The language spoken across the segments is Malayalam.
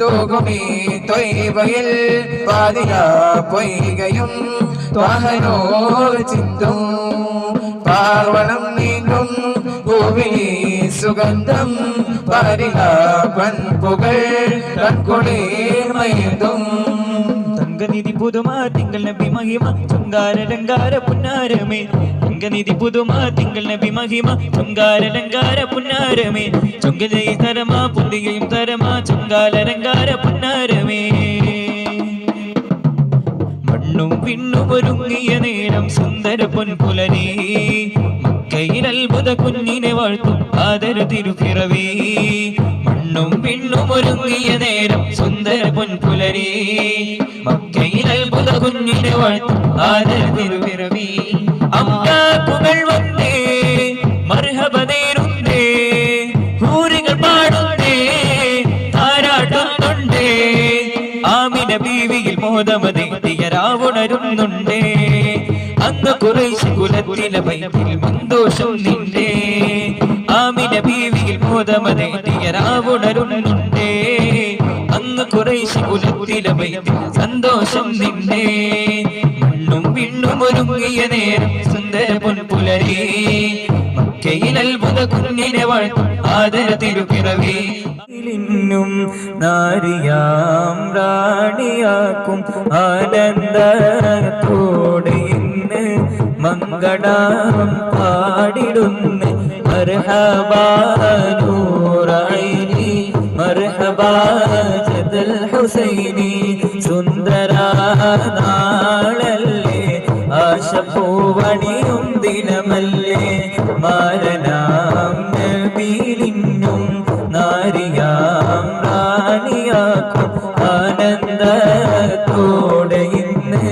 തൂകുമീ തൊയ്വയിൽ പാതിരാ പൊയ്കയും ത്വാഹനോർ ചിന്തും. പാർവണം നീങ്ങും ഭൂമിയെ സുഗന്ധം പാരില പൺപുകൾ കൺകുളിർമയതും തങ്കനിധി പുതുമാ തിങ്കൾ നബി മഹിമ ചുങ്കാരലങ്കാര പുന്നാരമേ. തങ്കനിധി പുതുമാ തിങ്കൾ നബി മഹിമ ചുങ്കാരലങ്കാര പുന്നാരമേ. ചുങ്കജയ തരമാ പുന്തികയും തരമാ ചുങ്കാലലങ്കാര പുന്നാരമേ. മണ്ണും വിണ്ണും ഒരുങ്ങിയ നേരം സുന്ദര പൊൻപുലരി. മക്കയിൽ അത്ഭുത കുഞ്ഞിനെ വാഴ്ത്തും ആദര തിരുപ്പിറവി. മണ്ണും പിണ്ണും ഒരുങ്ങിയ നേരം സുന്ദര പൊൻപുലരി. മക്കയിൽ അത്ഭുത കുഞ്ഞിനെ വാഴ്ത്തും ആദര തിരുപ്പിറവി അമ്മാക്കുകൾ വന്നേ മർഹബ നേരുന്നേ ഹൂരികൾ പാടുന്നേ താരാട്ടുന്നുണ്ടേ ആമിന ബീവിയിൽ മോദമതെത്തിയ രാവുണരുന്നുണ്ടേ അന്ന് കുറേശ് കുലത്തിലെ വൈദ്യിൽ സന്തോഷം നിന്റെ ആമിന ബീവിയിൽ മോദമതെത്തിയ രാവുണരുന്നുണ്ടേ അന്ന് കുറേശ് കുലത്തിലെ വൈദ്യിൽ സന്തോഷം നിന്നെ. മണ്ണും വിണ്ണും ഒരുങ്ങിയ നേരം സുന്ദര പൊൻപുലരി മക്കയിൽ അത്ഭുത കുഞ്ഞിനെ വാഴ്ത്തും ആദര തിരുപ്പിറവി ും. നാരിയാം റാണിയാക്കും ആനന്ദത്തോടെ ഇന്ന് മംഗളാം പാടിടുന്ന്. മർഹബാനൂറായി മർഹബാ ജദൽ ഹുസൈനി. നാളല്ലേ? ആശപ്പൂവണിയും ദിനമല്ലേ? മാരനാം നബീലിന്നും നാരിയാം റാണിയാക്കും. ആനന്ദത്തോടെ ഇന്ന്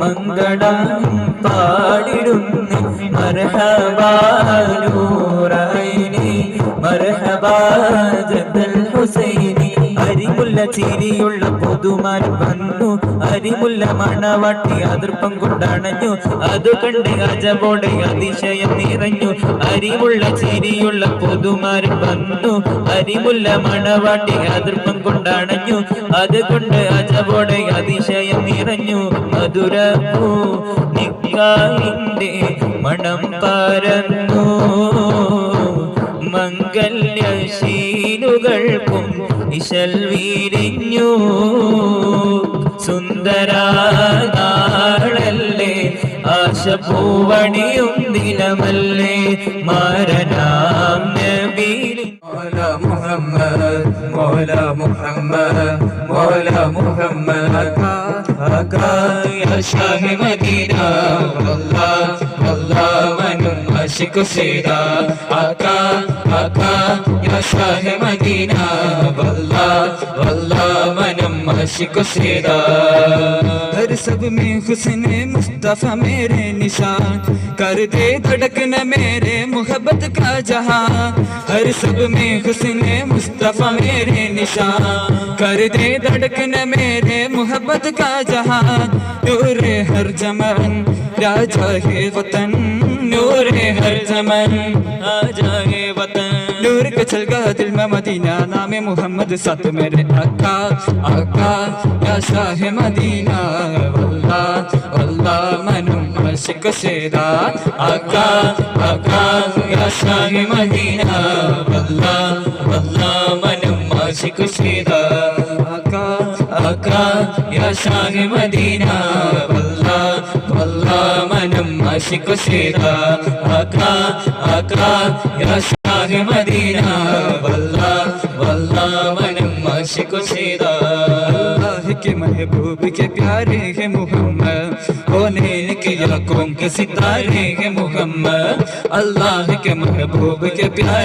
മംഗളം പാടിടുന്നു മർഹബാനൂറൈനി മർഹബാ അരിമുല്ല ചിരിയുള്ള പുതുമാൻ വന്നു. അരിമുല്ല മണവാട്ടി അതിർപ്പം കൊണ്ടണഞ്ഞു. അത് കണ്ട് അജബോടെ അതിശയം നിറഞ്ഞു. അരിമുള്ള ചിരിയുള്ള പുതുമാൻ വന്നു. അരിമുല്ല മണവാട്ടി അതിർപ്പം കൊണ്ടണഞ്ഞു. അത് കൊണ്ട് അജബോടെ അതിശയം നിറഞ്ഞു. മധുര നിക്കായിന്റെ മണം പരന്നു. മംഗല്യശീലുകൾക്കും ഇശൽ വീരിഞ്ഞു. സുന്ദരാളല്ലേ ആശപൂവണിയും ദിനമല്ലേ മരനാം നബീരി മുഹമ്മദ് മോല മുഹമ്മദ് മോല മുഹമ്മദ്. അക്കാ അക്കാ ഷാഹി മദീന അല്ലാഹ് അല്ലാഹ് आशिक फिदा आका आका, या शाह मदीना। वल्ला वल्ला, मनम आशिक फिदा हर सब में हुसन मुस्तफ़ा मेरे निशान। कर दे धड़कन मेरे मोहब्बत का जहाँ हर सब में हुसन मुस्तफ़ा मेरे निशान। कर दे धड़कन मेरे मोहब्बत का जहां नूर हर जमन राजा है वतन नूर हर जमन आ जाए वतन नूर का चलगा दिल में मदीना नाम मोहम्मद साथ मेरे आका आका या शाह मदीना वल्ला वल्ला मनुम मशिक सेदा आका आका या शाह मदीना वल्ला वल्ला मनुम عاشق فدا آقا آقا یا شان مدینہ واللہ واللہ منم عاشق فدا آقا آقا یا شان مدینہ واللہ واللہ منم عاشق فدا اللہ کے محبوب کے پیارے ہیں محمد ہونے کے یقوم کے ستارے ہیں محمد اللہ کے محبوب کے پیارے